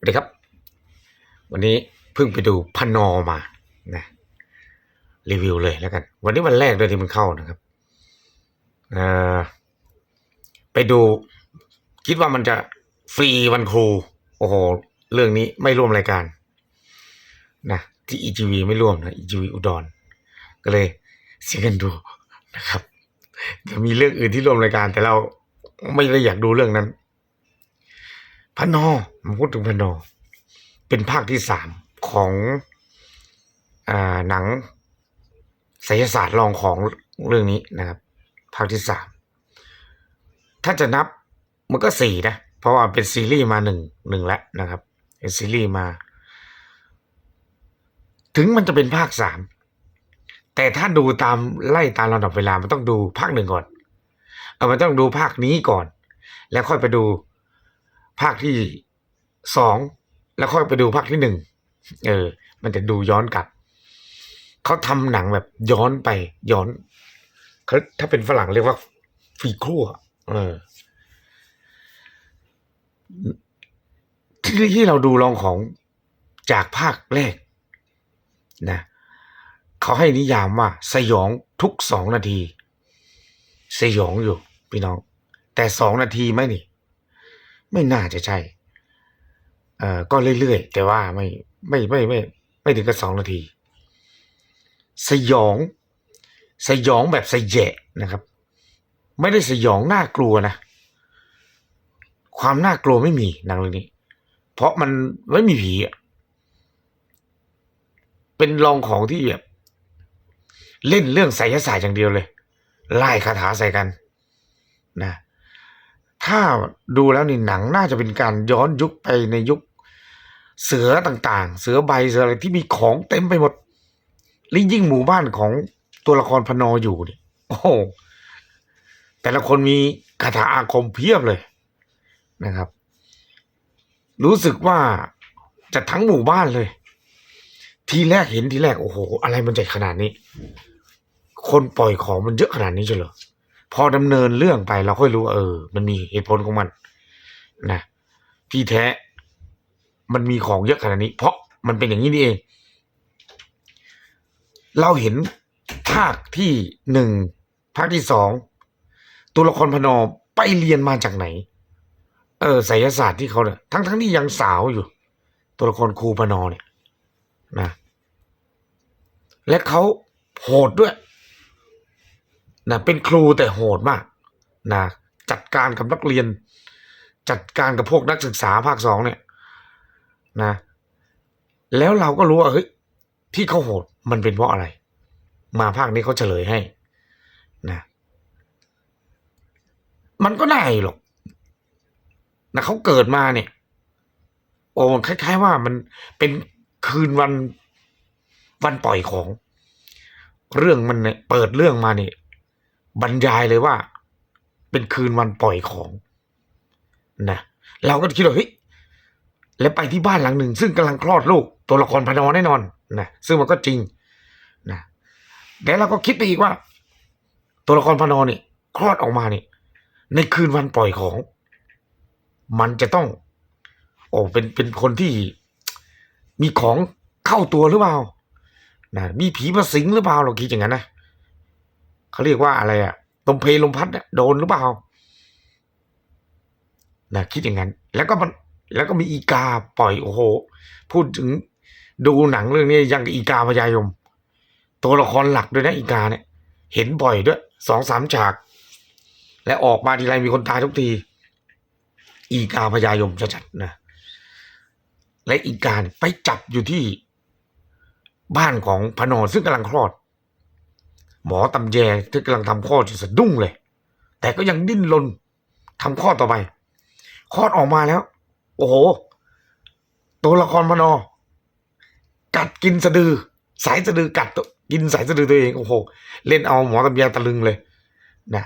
สวัสดีครับ วันนี้เพิ่งไปดูพนอมานะรีวิวเลยแล้วกัน วันนี้วันแรกเลยที่มันเข้านะครับไปดู คิดว่ามันจะฟรีวันครู โอ้โห เรื่องนี้ไม่ร่วมรายการนะที่ EGV ไม่ร่วมนะ EGV อุดร ก็เลยเสียเงินดูนะครับจะมีเรื่องอื่นที่ร่วมรายการ แต่เราไม่ได้อยากดูเรื่องนั้น พนอมาพูดถึงพนอ เป็นภาคที่สามของอหนังศิลศาสตร์รองของเรื่องนี้นะครับ ภาคที่สามถ้าจะนับมันก็สี่นะ เพราะว่าเป็นซีรีส์มาหนึ่งหนึ่งแล้วนะครับเป็นซีรีส์มา ถึงมันจะเป็นภาคสามแต่ถ้าดูตามไล่ตามลำดับเวลามันต้องดูภาคหนึ่งก่อน เออมันต้องดูภาคนี้ก่อน แล้วค่อยไปดู ภาคที่สองแล้วค่อยไปดูภาคที่หนึ่งเออ มันจะดูย้อนกลับเขาทำหนังแบบย้อนไปย้อนเขาถ้าเป็นฝรั่งเรียกว่าฟีครัวเออที่ที่เราดูลองของจากภาคแรกนะเขาให้นิยามว่า สยองทุกสองนาที สยองอยู่ พี่น้อง แต่สองนาทีไหมนี่ ไม่น่าจะใช่ เอ่อ ก็เรื่อยๆ แต่ว่าไม่ไม่ไม่ไม่ไม่ถึงกับสองนาที สยอง สยองแบบสยะนะครับ ไม่ได้สยองน่ากลัวนะ ความน่ากลัวไม่มีหนังเรื่องนี้ เพราะมันไม่มีผีอะเป็นลองของที่แบบเล่นเรื่องไสยศาสตร์อย่างเดียวเลยไล่คาถาใส่กัน นะ ถ้าดูแล้วนี่หนังน่าจะเป็นการย้อนยุคไปในยุคเสือต่างๆ เสือใบเสืออะไรที่มีของเต็มไปหมดลิยิ่งหมู่บ้านของตัวละครพนออยู่นี่โอ้โหแต่ละคนมีคาถาอาคมเพียบเลยนะครับ รู้สึกว่าจะทั้งหมู่บ้านเลย ทีแรกเห็นทีแรกโอ้โห อะไรมันใหญ่ขนาดนี้ คนปล่อยของมันเยอะขนาดนี้เฉยเหรอ พอดำเนินเรื่องไปเราค่อยรู้ว่าเออ มันมีเหตุผลของมันนะที่แท้ มันมีของเยอะขนาดนี้ เพราะมันเป็นอย่างนี้นี่เอง เราเห็นภาคที่หนึ่งภาคที่สองตัวละครพนอไปเรียนมาจากไหน เออไสยศาสตร์ที่เขาเนี่ยทั้งทั้งที่ยังสาวอยู่ ตัวละครครูพนอเนี่ยนะ และเขาโหดด้วย นะเป็นครูแต่โหดมากนะจัดการกับนักเรียน จัดการกับพวกนักศึกษาภาคสองเนี่ยนะ แล้วเราก็รู้ว่าเฮ้ยที่เขาโหดมันเป็นเพราะอะไร มาภาคนี้เขาเฉลยให้นะมันก็ได้หรอกนะเขาเกิดมาเนี่ย โอ้คล้าย ๆ ว่ามันเป็นคืนวันวันปล่อยของ เรื่องมันเนี่ยเปิดเรื่องมาเนี่ย บรรยายเลยว่า เป็นคืนวันปล่อยของนะเราก็คิดว่าเฮ้ยแล้วไปที่บ้านหลังหนึ่ง ซึ่งกำลังคลอดลูกตัวละครพนอแน่นอนนะซึ่งมันก็จริงนะแล้วเราก็คิดไปอีกว่า ตัวละครพนอเนี่ยคลอดออกมาเนี่ยในคืนวันปล่อยของ มันจะต้อง โอ้เป็นเป็นคนที่มีของเข้าตัวหรือเปล่านะมีผีมาสิงหรือเปล่าเราคิดอย่างนั้นนะ เขาเรียกว่าอะไรอะลมเพลลมพัดเนี่ยโดนหรือเปล่านะคิดอย่างนั้น แล้วก็มันแล้วก็มีอีกาปล่อยโอ้โห พูดถึงดูหนังเรื่องนี้ยังอีกาพญายม ตัวละครหลักด้วยนะอีกาเนี่ย เห็นบ่อยด้วยสองสามฉาก และออกมาทีไรมีคนตายทุกที อีกาพญายมชัดๆนะและอีกาไปจับอยู่ที่บ้านของพนอซึ่งกำลังคลอด หมอตำแยที่กำลังทำคลอจะสะดุ้งเลย แต่ก็ยังดิ้นรนทำคลอต่อไปคลอดออกมาแล้ว โอ้โห ตัวละครพนอ กัดกินสะดือ สายสะดือกัดกินสายสะดือตัวเอง โอ้โห เล่นเอาหมอตำแยตะลึงเลยนะ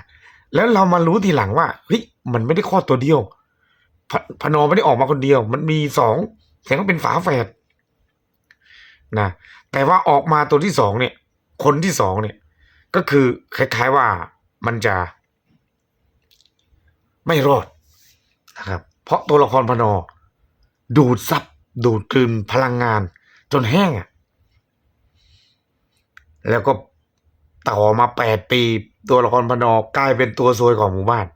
แล้วเรามารู้ทีหลังว่าเฮ้ยมันไม่ได้คลอดตัวเดียวพพนอไม่ได้ออกมาคนเดียว มันมีสองแสดงว่าเป็นฝาแฝดนะแต่ว่าออกมาตัวที่สองเนี่ย คนที่สองเนี่ย ก็คือคล้ายๆว่ามันจะ ไม่รอดนะครับ เพราะตัวละครพนอ ดูดซับดูดกลืนพลังงาน จนแห้งอะ แล้วก็ต่อมาแปดปีตัวละครพนอกลายเป็นตัวซวยของหมู่บ้าน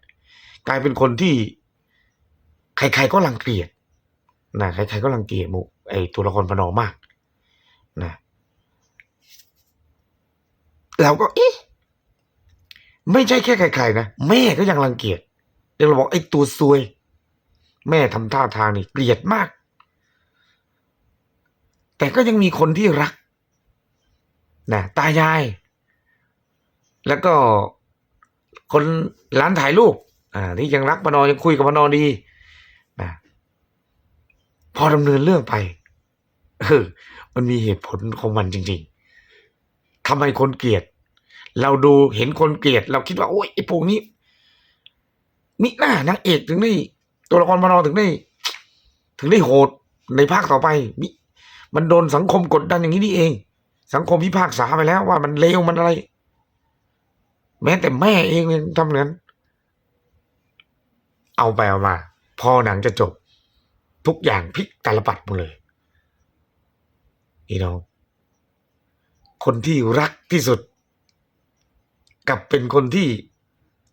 กลายเป็นคนที่ ใครๆก็รังเกียจนะใครๆก็รังเกียจหมู่ไอตัวละครพนอมาก นะ เราก็เอ๊ะไม่ใช่แค่ใครๆนะแม่ก็ยังรังเกียจยังเราบอกไอ้ตัวซวย แม่ทำท่าทางนี่เกลียดมาก แต่ก็ยังมีคนที่รักนะตายาย แล้วก็คนร้านถ่ายรูปอ่าที่ยังรักพนอยังคุยกับพนอดีนะพอดำเนินเรื่องไปเออมันมีเหตุผลของมันจริงๆ ทำไมคนเกลียด เราดูเห็นคนเกลียด เราคิดว่าโอ้ยไอ้พวกนี้มิหน้านางเอกถึงได้ตัวละครพนอถึงได้ ถึงได้โหดในภาคต่อไปมิมันโดนสังคมกดดันอย่างนี้นี่เอง สังคมพิพากษาไปแล้วว่ามันเลวมันอะไร แม้แต่แม่เองยังทำนั้นเอาไปเอามา พอหนังจะจบ ทุกอย่างพลิกตาลปัดหมดเลยพี่น้อง คนที่รักที่สุด กับเป็นคนที่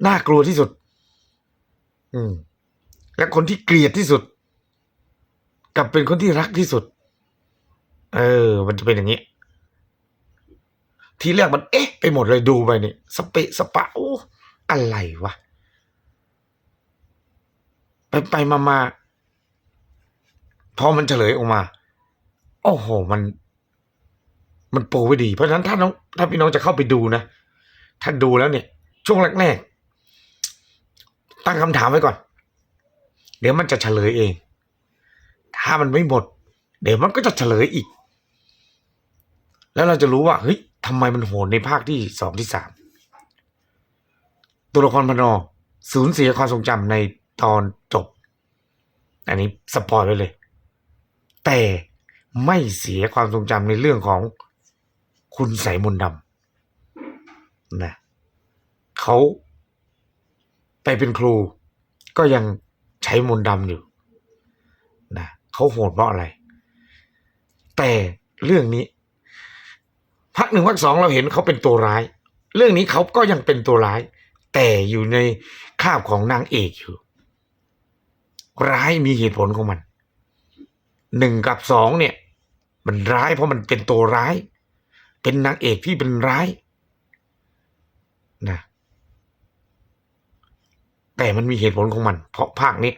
น่ากลัวที่สุด อืม และคนที่เกลียดที่สุด กับเป็นคนที่รักที่สุด เออ มันจะเป็นอย่างนี้ ทีแรกมัน เอ๊ะ ไปหมดเลยดูไปนี่สเปะสปะโอ้อะไรวะไปไปมามาพอมันเฉลยออกมา โอ้โห มัน มันโปรไว้ดี เพราะฉะนั้นถ้าน้องถ้าพี่น้องจะเข้าไปดูนะ ถ้าดูแล้วเนี่ย ช่วงแรกๆตั้งคำถามไว้ก่อน เดี๋ยวมันจะเฉลยเอง ถ้ามันไม่หมด เดี๋ยวมันก็จะเฉลยอีก แล้วเราจะรู้ว่าเฮ้ยทำไมมันโหดในภาคที่สองที่สามตัวละครพนอสูญเสียความทรงจำในตอนจบ อันนี้สปอยไว้เลย แต่ไม่เสียความทรงจำในเรื่องของ คุณใสยมนดำนะเขาไปเป็นครู ก็ยังใช้มนดำอยู่นะเขาโหดเพราะอะไร แต่เรื่องนี้พักหนึ่งพักสองเราเห็นเขาเป็นตัวร้าย เรื่องนี้เขาก็ยังเป็นตัวร้าย แต่อยู่ในคาบของนางเอกอยู่ ร้ายมีเหตุผลของมันหนึ่งกับสองเนี่ย มันร้ายเพราะมันเป็นตัวร้าย เป็นนางเอกที่เป็นร้ายนะแต่มันมีเหตุผลของมัน เพราะภาคนี้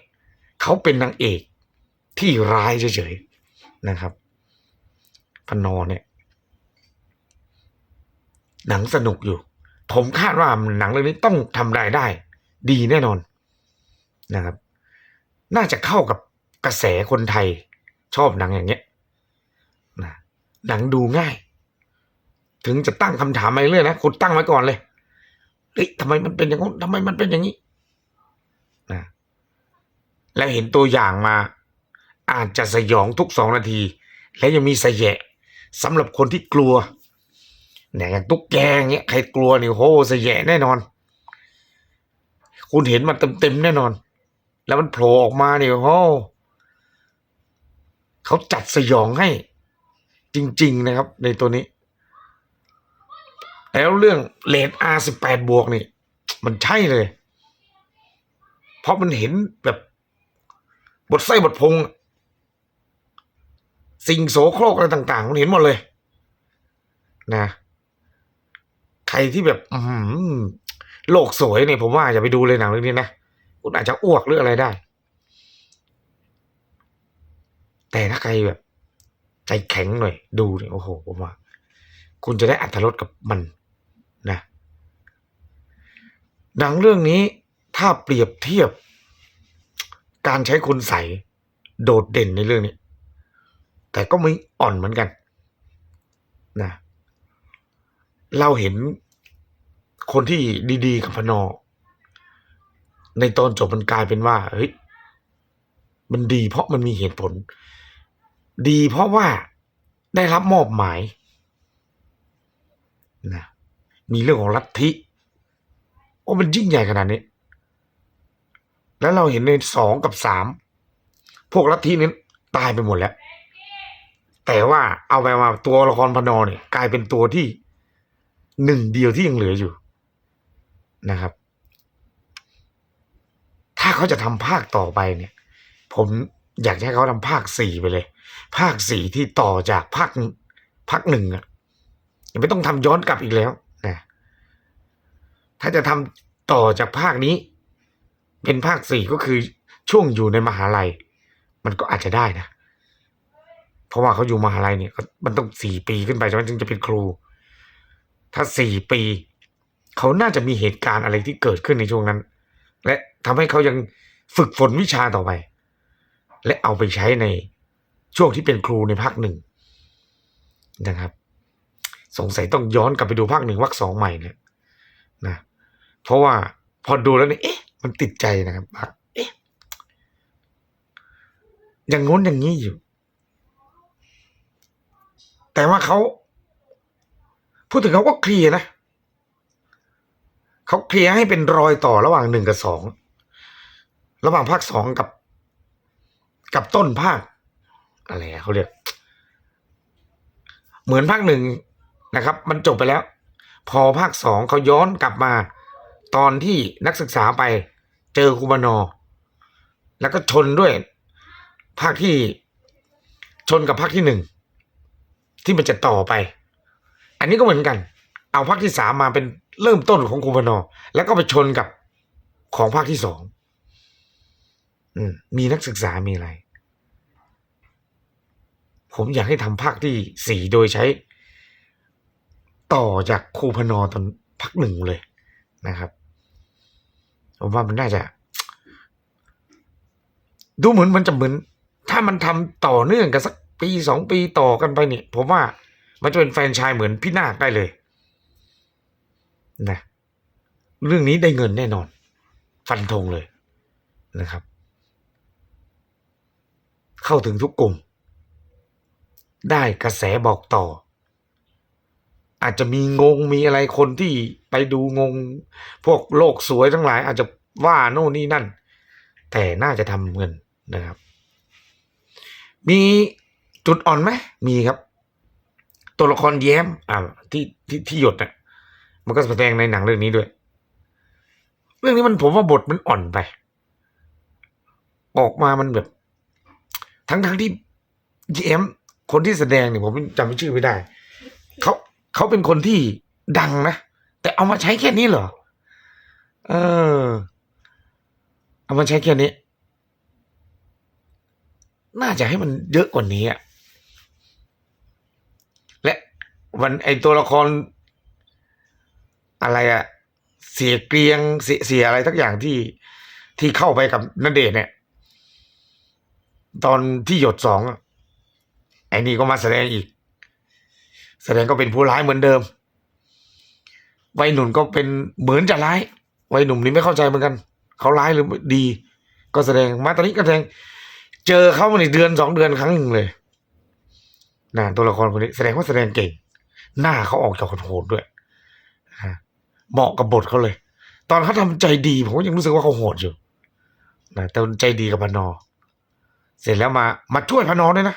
เขาเป็นนางเอกที่ร้ายเฉยๆนะครับพนอเนี่ย หนังสนุกอยู่ ผมคาดว่าหนังเรื่องนี้ต้องทำรายได้ ดีแน่นอนนะครับ น่าจะเข้ากับกระแสคนไทยชอบหนังอย่างเงี้ยนะหนังดูง่าย ถึงจะตั้งคำถามมาเรื่อยนะคุณตั้งไว้ก่อนเลยเฮ้ยทำไมมันเป็นอย่างนู้นทำไมมันเป็นอย่างนี้นะแล้วเห็นตัวอย่างมา อาจจะสยองทุกสองนาที และยังมีสยะสำหรับคนที่กลัวเนี่ยอย่างตุ๊กแกเงี้ยใครกลัวนี่โหสยะแน่นอน คุณเห็นมันเต็มๆแน่นอน แล้วมันโผล่ออกมาเนี่ยโหเขาจัดสยองให้ จริง ๆ นะครับ ในตัวนี้ แล้วเรื่องเลน R สิบแปดบวกนี่ มันใช่เลย เพราะมันเห็นแบบบทไส้บทพง สิ่งโสโครกอะไรต่าง ๆ มันเห็นหมดเลย นะ ใครที่แบบโลกสวยเนี่ยผมว่าอย่าไปดูเลยหนังเรื่องนี้นะ คุณอาจจะอ้วกหรืออะไรได้ แต่ถ้าใครแบบ ใจแข็งหน่อย ดูเนี่ยโอ้โห ผมว่า คุณจะได้อัธรสกับมัน นะหนังเรื่องนี้ถ้าเปรียบเทียบ การใช้คุณใสโดดเด่นในเรื่องนี้ แต่ก็ไม่อ่อนเหมือนกันนะเราเห็นคนที่ดี ๆ กับพนอ ในตอนจบมันกลายเป็นว่าเฮ้ยมันดีเพราะมันมีเหตุผล ดีเพราะว่าได้รับมอบหมายนะ มีเรื่องของลัทธิโอ้มันยิ่งใหญ่ขนาดนี้ แล้วเราเห็นในสองกับสามพวกลัทธินี้ตายไปหมดแล้ว แต่ว่าเอาไปมาตัวละครพนอเนี่ยกลายเป็นตัวที่หนึ่งเดียวที่ยังเหลืออยู่นะครับ ถ้าเขาจะทำภาคต่อไปเนี่ย ผมอยากให้เขาทำภาคสี่ไปเลย ภาคสี่ที่ต่อจากภาคภาคหนึ่งอะไม่ต้องทำย้อนกลับอีกแล้ว ถ้าจะทำต่อจากภาคนี้ เป็นภาคสี่ก็คือช่วงอยู่ในมหาลัย มันก็อาจจะได้นะ เพราะว่าเขาอยู่มหาลัยเนี่ยมันต้องสี่ปีขึ้นไปใช่ไหมถึงจะเป็นครู ถ้าสี่ปี เขาน่าจะมีเหตุการณ์อะไรที่เกิดขึ้นในช่วงนั้น และทำให้เขายังฝึกฝนวิชาต่อไป และเอาไปใช้ในช่วงที่เป็นครูในภาคหนึ่งนะครับ สงสัยต้องย้อนกลับไปดูภาคหนึ่งภาคสองใหม่เนี่ยนะ เพราะว่าพอดูแล้วเนี่ยเอ๊ะ มันติดใจนะครับว่าเอ๊ะอย่างง้นอย่างนี้อยู่ แต่ว่าเขาพูดถึงเขาก็เคลียร์นะเขาเคลียร์ให้เป็นรอยต่อระหว่างหนึ่งกับสองระหว่างภาคสองกับ กับต้นภาค อะไรอะเขาเรียก เหมือนภาคหนึ่งนะครับ มันจบไปแล้ว พอภาคสองเขาย้อนกลับมา ตอนที่นักศึกษาไปเจอคูบานอ แล้วก็ชนด้วยภาคที่ชนกับภาคที่หนึ่งที่มันจะต่อไป อันนี้ก็เหมือนกัน เอาภาคที่สามมาเป็นเริ่มต้นของคูบานอ แล้วก็ไปชนกับของภาคที่สองมีนักศึกษามีอะไร ผมอยากให้ทำภาคที่สี่โดยใช้ ต่อจากครูพนอตอนภาคหนึ่งเลยนะครับ ผมว่ามันน่าจะ ดูเหมือนมันจะเหมือน ถ้ามันทำต่อเนื่องกันสักปีสองปีต่อกันไปเนี่ย ผมว่ามันจะเป็นแฟนชายเหมือนพี่นาคได้เลยนะเรื่องนี้ได้เงินแน่นอน ฟันธงเลยนะครับ เข้าถึงทุกกลุ่ม ได้กระแสบอกต่อ อาจจะมีงงมีอะไรคนที่ไปดูงง พวกโลกสวยทั้งหลาย อาจจะว่าโน่นนี่นั่น แต่น่าจะทำเงินนะครับ มีจุดอ่อนไหมมีครับ ตัวละครแย้มอ่าที่ที่ที่หยดน่ะมันก็แสดงในหนังเรื่องนี้ด้วย เรื่องนี้มันผมว่าบทมันอ่อนไป ออกมามันแบบ ทั้งทั้งที่แย้มคนที่แสดงเนี่ยผมจำชื่อไม่ได้เขา เขาเป็นคนที่ดังนะ แต่เอามาใช้แค่นี้เหรอ เออ เอามาใช้แค่นี้ น่าจะให้มันเยอะกว่านี้อะและวันไอตัวละคร อะไรอะเสียเกรียงเสียเสียอะไรทักอย่างที่ที่เข้าไปกับนันเดชเนี่ย ตอนที่หยดสองไอ้นี่ก็มาแสดงอีก แสดงก็เป็นผู้ร้ายเหมือนเดิม วัยหนุ่มก็เป็นเหมือนจะร้าย วัยหนุ่มนี่ไม่เข้าใจเหมือนกัน เขาร้ายหรือดี ก็แสดงมาตอนนี้ก็แสดง เจอเขามาในเดือนสองเดือนครั้งหนึ่งเลยนะตัวละครคนนี้แสดงว่าแสดงเก่ง หน้าเขาออกจากโหดด้วยเหมาะกับบทเขาเลย ตอนเขาทำใจดีผมก็ยังรู้สึกว่าเขาโหดอยู่นะแต่ใจดีกับพนอ เสร็จแล้วมามาช่วยพนอด้วยนะ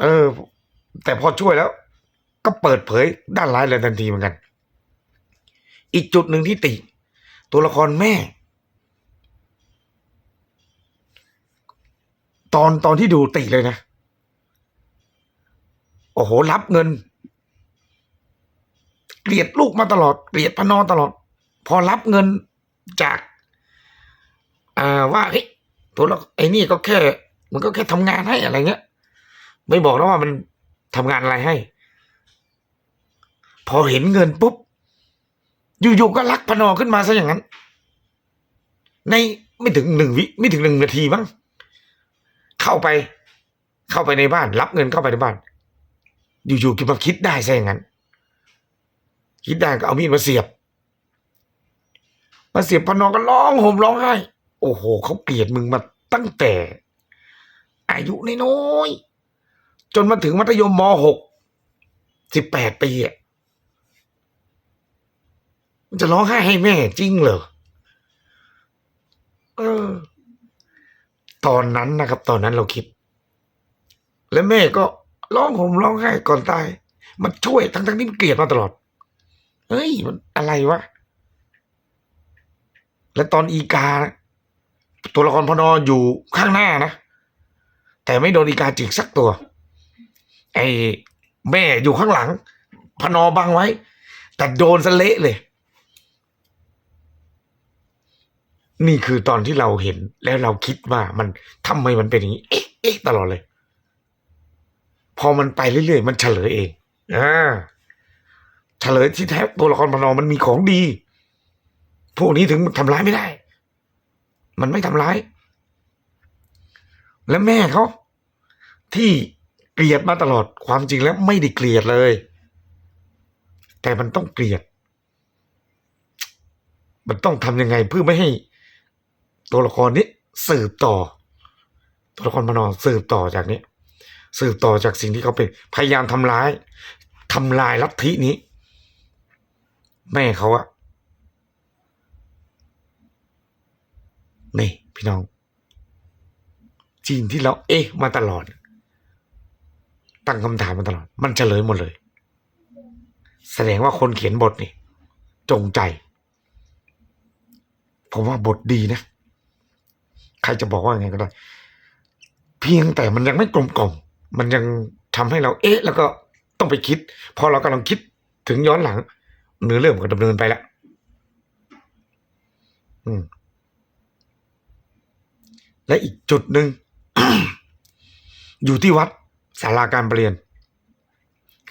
เออ แต่พอช่วยแล้ว ก็เปิดเผยด้านร้ายเลยทันทีเหมือนกัน อีกจุดหนึ่งที่ติ ตัวละครแม่ ตอนตอนที่ดูติเลยนะ โอ้โห รับเงิน เกลียดลูกมาตลอด เกลียดพนอตลอด พอรับเงินจากอ่าว่าเฮ้ยตัวละไอ้นี่ก็แค่ มันก็แค่ทำงานให้อะไรเงี้ย ไม่บอกนะว่ามัน ทำงานอะไรให้ พอเห็นเงินปุ๊บ อยู่ๆก็รักพนอขึ้นมาซะอย่างนั้น ในไม่ถึงหนึ่งวิไม่ถึงหนึ่งนาทีมั้งเข้าไป เข้าไปในบ้าน รับเงินเข้าไปในบ้าน อยู่ๆคิดมาคิดได้ซะอย่างนั้น คิดได้ก็เอามีดมาเสียบมาเสียบพนอก็ร้องห่มร้องไห้ โอ้โหเขาเกลียดมึงมาตั้งแต่ อายุน้อยๆ จนมาถึงมัธยมมหกสิบแปดปีอะมันจะร้องไห้ให้แม่จริงเหรอเออ ตอนนั้นนะครับ ตอนนั้นเราคิด แล้วแม่ก็ร้องห่มร้องไห้ก่อนตาย มันช่วยทั้งทั้งที่มันเกลียดมาตลอดเฮ้ยมันอะไรวะ และตอนอีกาตัวละครพนออยู่ข้างหน้านะ แต่ไม่โดนอีกาจิกสักตัว ไอ้แม่อยู่ข้างหลัง พนอบังไว้ แต่โดนสะเละเลย นี่คือตอนที่เราเห็นแล้วเราคิดว่ามันทำไมมันเป็นอย่างนี้ เอ๊ะเอ๊ะตลอดเลย พอมันไปเรื่อยๆ มันเฉลยเองอ่าเฉลยที่แท้ตัวละครพนอมันมีของดี พวกนี้ถึงทำร้ายไม่ได้ มันไม่ทำร้าย และแม่เขาที่ เกลียดมาตลอดความจริงแล้วไม่ได้เกลียดเลย แต่มันต้องเกลียด มันต้องทำยังไงเพื่อไม่ให้ ตัวละครนี้สืบต่อ ตัวละครพนอสืบต่อจากนี้ สืบต่อจากสิ่งที่เขาเป็นพยายามทำร้ายทำลายลัทธินี้ แม่เขาอะนี่พี่น้องจีนที่เราเอ๊ะมาตลอด ตั้งคำถามมาตลอด มันเฉลยหมดเลย แสดงว่าคนเขียนบทนี่ จงใจ ผมว่าบทดีนะ ใครจะบอกว่าไงก็ได้ เพียงแต่มันยังไม่กลมกล่อมมันยังทำให้เรา เอ๊ะ แล้วก็ต้องไปคิด พอเรากำลังคิดถึงย้อนหลัง เนื้อเรื่องมันก็ดำเนินไปแล้วอืม และอีกจุดหนึ่งอยู่ที่วัด ศาลาการประเรียน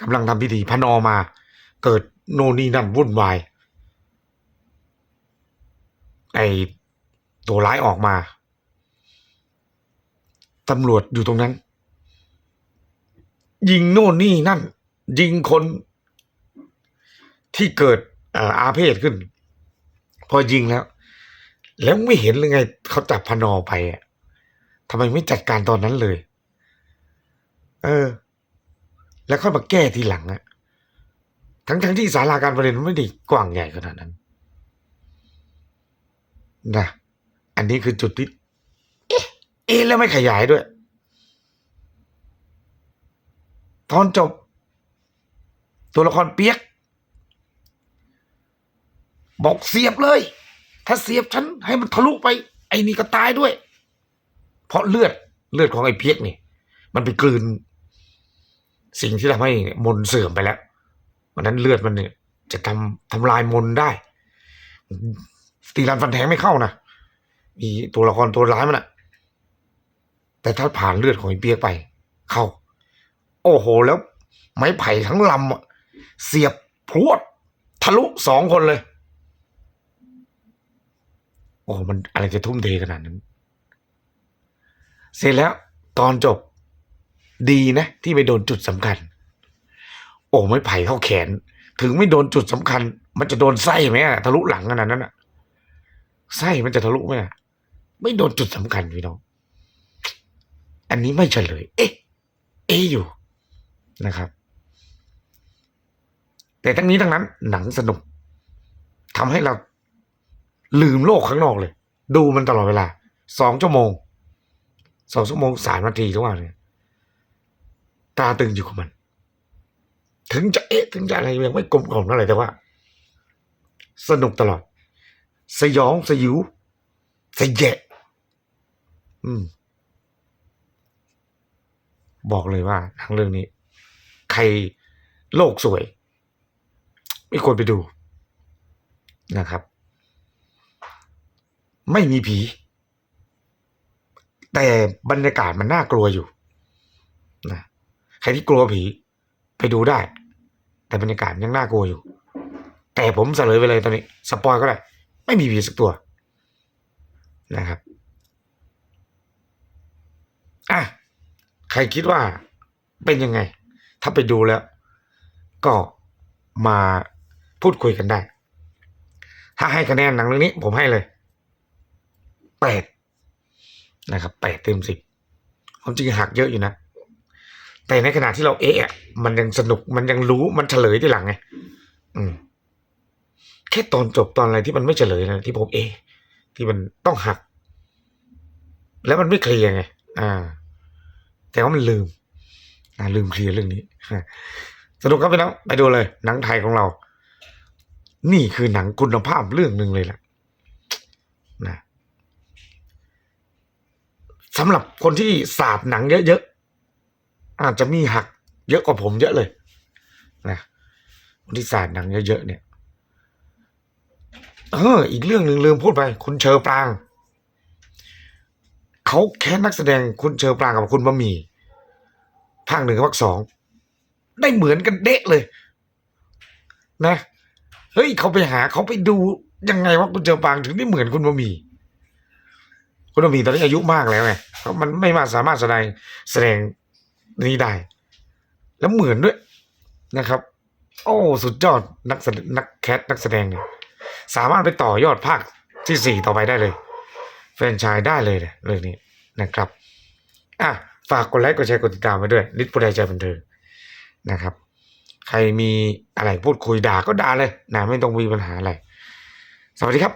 กำลังทำพิธีพนอมา เกิดโน่นี่นั่นวุ่นวายไอตัวร้ายออกมาตำรวจอยู่ตรงนั้น ยิงโน่นนี่นั่น ยิงคนที่เกิดเอ่ออาเพศขึ้น พอยิงแล้ว แล้วไม่เห็นเลยไงเขาจับพนอไปอะทำไมไม่จัดการตอนนั้นเลย เออ แล้วค่อยมาแก้ทีหลังอะทั้งทั้งๆที่ศาลาการประเรียนมันไม่ได้กว้างใหญ่ขนาดนั้นนะอันนี้คือจุดที่เอ๊ะเอ๊ะแล้วไม่ขยายด้วย ตอนจบ ตัวละครเปียก บอกเสียบเลย ถ้าเสียบฉันให้มันทะลุไป ไอ้นี่ก็ตายด้วย เพราะเลือดเลือดของไอ้เปียกนี่ มันไปกลืน สิ่งที่ทำให้มนเสื่อมไปแล้ววันนั้นเลือดมันเนี่ยจะทำทำลายมนได้ ตีรันฟันแทงไม่เข้านะมีตัวละครตัวร้ายมันอะแต่ถ้าผ่านเลือดของไอ้เปียกไป เข้า โอ้โหแล้ว ไม้ไผ่ทั้งลำอะเสียบพรวด ทะลุสองคนเลย โอ้มันอะไรจะทุ่มเทขนาดนั้น เสร็จแล้วตอนจบ ดีนะที่ไม่โดนจุดสำคัญ โอ้ไม่ไผ่เข้าแขน ถึงไม่โดนจุดสำคัญ มันจะโดนไส้ไหมอะทะลุหลังขนาดนั้นอะไส้มันจะทะลุไหมอะไม่โดนจุดสำคัญพี่น้อง อันนี้ไม่เฉลย เอ๊ะ เอ๊ะอยู่นะครับ แต่ทั้งนี้ทั้งนั้น หนังสนุกทำให้เราลืมโลกข้างนอกเลย ดูมันตลอดเวลาสองชั่วโมงสองชั่วโมงสามนาทีทุกวันเลย ตาตึงอยู่กับมัน ถึงจะเอ๊ะถึงจะอะไรยังไม่กลมกล่อมเท่าไหร่แต่ว่า สนุกตลอด สยองสยิวสยแยะอืม บอกเลยว่าหนังเรื่องนี้ ใครโลกสวย ไม่ควรไปดูนะครับ ไม่มีผี แต่บรรยากาศมันน่ากลัวอยู่ ใครที่กลัวผีไปดูได้ แต่บรรยากาศยังน่ากลัวอยู่ แต่ผมเสลยไปเลยตอนนี้ สปอยก็ได้ ไม่มีผีสักตัวนะครับอะใครคิดว่าเป็นยังไง ถ้าไปดูแล้ว ก็มาพูดคุยกันได้ ถ้าให้คะแนนหนังเรื่องนี้ ผมให้เลยแปดนะครับแปดเต็มสิบความจริงหักเยอะอยู่นะ แต่ในขณะที่เราเอะอะมันยังสนุกมันยังรู้มันเฉลยที่หลังไงอืม แค่ตอนจบตอนอะไรที่มันไม่เฉลยนะที่ผมเอะที่มันต้องหัก แล้วมันไม่เคลียร์ไงอ่า แต่ว่ามันลืม อ่า ลืมเคลียร์เรื่องนี้สนุกครับพี่น้องไปดูเลย หนังไทยของเรา นี่คือหนังคุณภาพเรื่องหนึ่งเลยแหละนะสำหรับคนที่ศาสตร์หนังเยอะๆ อาจจะมีหัก เยอะกว่าผมเยอะเลยนะคนที่ศาสตร์หนังเยอะๆเนี่ยเอออีกเรื่องหนึ่งลืมพูดไป คุณเชอปรางเขาแค่นักแสดงคุณเชอปรางกับคุณบะหมี่ภาคหนึ่งกับภาคสองได้เหมือนกันเดะเลย นะเฮ้ยเขาไปหาเขาไปดูยังไงว่าคุณเชอปรางถึงได้เหมือนคุณบะหมี่คุณบะหมี่ตอนนี้อายุมากแล้วไงเพราะมันไม่มาสามารถแสดงแสดง นี้ได้ แล้วเหมือนด้วยนะครับ โอ้สุดยอดนักแสดงนักแคสนักแสดงเนี่ยสามารถไปต่อยอดภาคที่สี่ต่อไปได้เลย แฟนชายได้เลยเนี่ยเรื่องนี้นะครับอะฝากกดไลค์กดแชร์กดติดตามไปด้วยนิดผู้ใดใจบันเทิงนะครับ ใครมีอะไรพูดคุยด่าก็ด่าเลยนะไม่ต้องมีปัญหาอะไร สวัสดีครับ